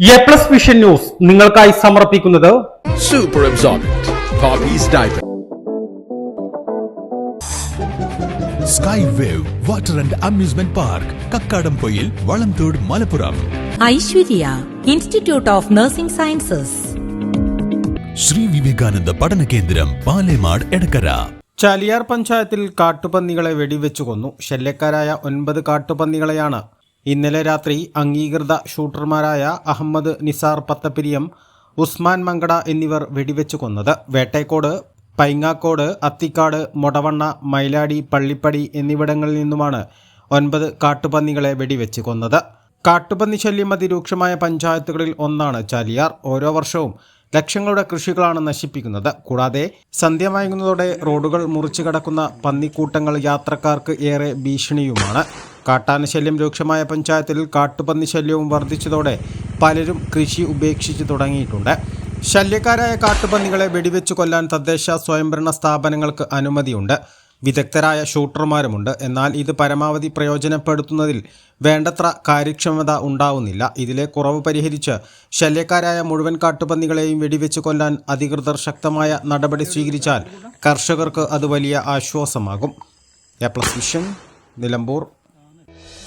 A plus vision news നിങ്ങൾക്കായി സമർപ്പിക്കുന്നത് super. Sky wave water and amusement park Kakkadampoyil Valamthode Malappuram Aishwarya institute of nursing sciences Shri Vivekananda പഠന കേന്ദ്രം പാലേമാട് എടക്കര ചാലിയാർ പഞ്ചായത്തിൽ കാട്ടുപന്നികളെ വെടിവെച്ചു കൊന്നു. ശല്യക്കാരായ ഒൻപത് കാട്ടുപന്നികളെയാണ് ഇന്നലെ രാത്രി അംഗീകൃത ഷൂട്ടർമാരായ അഹമ്മദ് നിസാർ പത്തപ്പിരിയം ഉസ്മാൻ മങ്കട എന്നിവർ വെടിവെച്ചു കൊന്നത്. വേട്ടേക്കോട് പൈങ്ങാക്കോട് അത്തിക്കാട് മൊടവണ്ണ മൈലാടി പള്ളിപ്പടി എന്നിവിടങ്ങളിൽ നിന്നുമാണ് ഒൻപത് കാട്ടുപന്നികളെ വെടിവെച്ച് കൊന്നത്. കാട്ടുപന്നി ശല്യം അതിരൂക്ഷമായ പഞ്ചായത്തുകളിൽ ഒന്നാണ് ചാലിയാർ. ഓരോ വർഷവും ലക്ഷങ്ങളുടെ കൃഷികളാണ് നശിപ്പിക്കുന്നത്. കൂടാതെ സന്ധ്യ റോഡുകൾ മുറിച്ചു കടക്കുന്ന പന്നിക്കൂട്ടങ്ങൾ യാത്രക്കാർക്ക് ഏറെ ഭീഷണിയുമാണ്. കാട്ടാന ശല്യം രൂക്ഷമായ പഞ്ചായത്തിൽ കാട്ടുപന്നി ശല്യവും വർദ്ധിച്ചതോടെ പലരും കൃഷി ഉപേക്ഷിച്ചു തുടങ്ങിയിട്ടുണ്ട്. ശല്യക്കാരായ കാട്ടുപന്നികളെ വെടിവെച്ച് കൊല്ലാൻ തദ്ദേശ സ്വയംഭരണ സ്ഥാപനങ്ങൾക്ക് അനുമതിയുണ്ട്. വിദഗ്ധരായ ഷൂട്ടർമാരുമുണ്ട്. എന്നാൽ ഇത് പരമാവധി പ്രയോജനപ്പെടുത്തുന്നതിൽ വേണ്ടത്ര കാര്യക്ഷമത ഉണ്ടാവുന്നില്ല. ഇതിലെ കുറവ് പരിഹരിച്ച് ശല്യക്കാരായ മുഴുവൻ കാട്ടുപന്നികളെയും വെടിവെച്ച് കൊല്ലാൻ അധികൃതർ ശക്തമായ നടപടി സ്വീകരിച്ചാൽ കർഷകർക്ക് അത് വലിയ ആശ്വാസമാകും. A plus vision Nilambur.